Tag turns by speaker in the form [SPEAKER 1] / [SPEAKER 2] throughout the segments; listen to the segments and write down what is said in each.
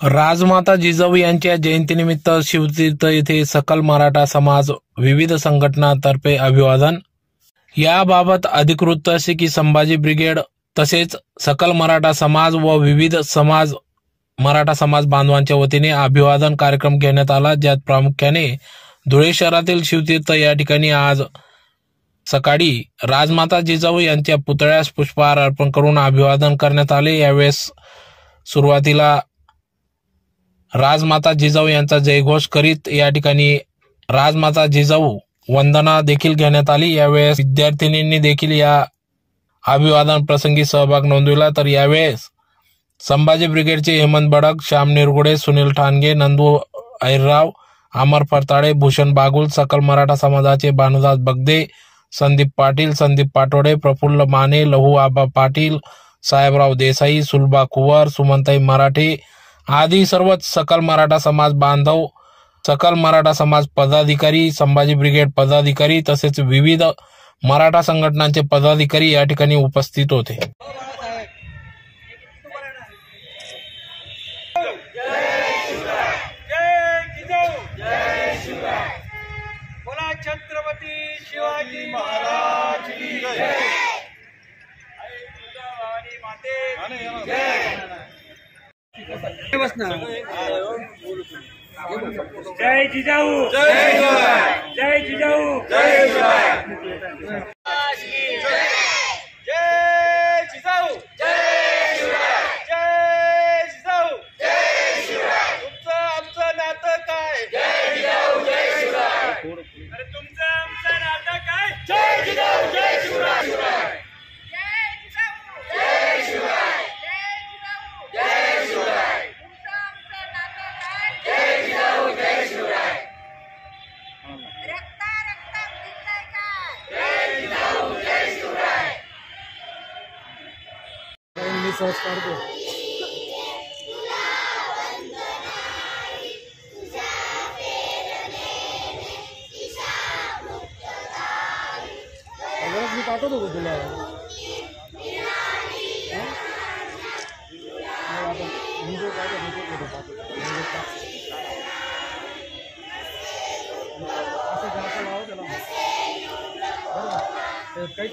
[SPEAKER 1] राजमाता जिजाऊ यांच्या जयंतीनिमित्त शिवतीर्थ येथे सकल मराठा समाज विविध संघटनातर्फे अभिवादन. याबाबत अधिकृत असे की संभाजी ब्रिगेड तसेच सकल मराठा समाज व विविध समाज मराठा समाज बांधवांच्या वतीने अभिवादन कार्यक्रम घेण्यात आला ज्यात प्रामुख्याने धुळे शहरातील शिवतीर्थ या ठिकाणी आज सकाळी राजमाता जिजाऊ यांच्या पुतळ्यास पुष्पहार अर्पण करून अभिवादन करण्यात आले. यावेळेस सुरुवातीला राजमाता जिजाऊ यांचा जयघोष करीत या ठिकाणी राजमाता जिजाऊ वंदना देखील घेण्यात आली. यावेळेस विद्यार्थिनींनी देखील या अभिवादन प्रसंगी सहभाग नोंदविला. तर यावेळेस संभाजी ब्रिगेडचे हेमंत बडक श्याम निरगुडे सुनील ठाणगे नंदू ऐरराव अमर फरताळे भूषण बागुल सकल मराठा समाजाचे भानुदास बगदे संदीप पाटील संदीप पाटोडे प्रफुल्ल माने लहू आबा पाटील साहेबराव देसाई सुलभा कुवर सुमंताई मराठे आधी सर्वच सकल मराठा समाज बांधव सकल मराठा समाज पदाधिकारी संभाजी ब्रिगेड पदाधिकारी तसेच विविध मराठा संघटनांचे पदाधिकारी या ठिकाणी उपस्थित होते.
[SPEAKER 2] जय जय छत्रपती शिवाजी महाराज जय माते
[SPEAKER 3] જય જીજાઉ. જય જીજાઉ જય જીજાઉ. જય
[SPEAKER 4] मी पाठवतो का तुला पाठवत होतो तुला. पाठवतो असं जास्त लावा त्याला. बरं काहीच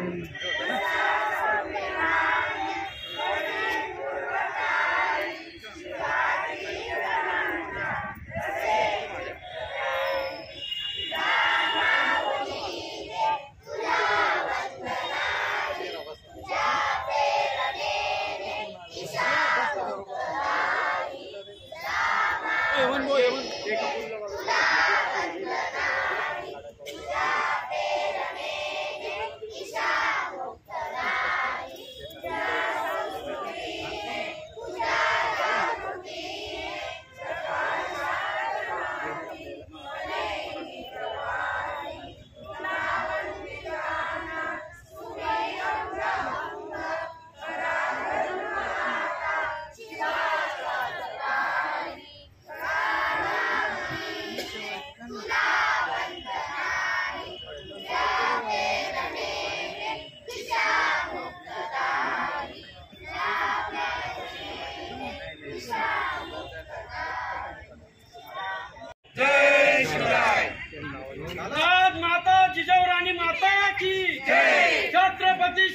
[SPEAKER 4] नोटीस टाकायचं तुझ्याबद्दल माझं नाव टाक आठवण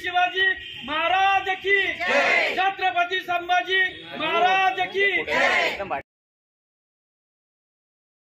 [SPEAKER 2] शिवाजी महाराज की। छत्रपती संभाजी महाराज की।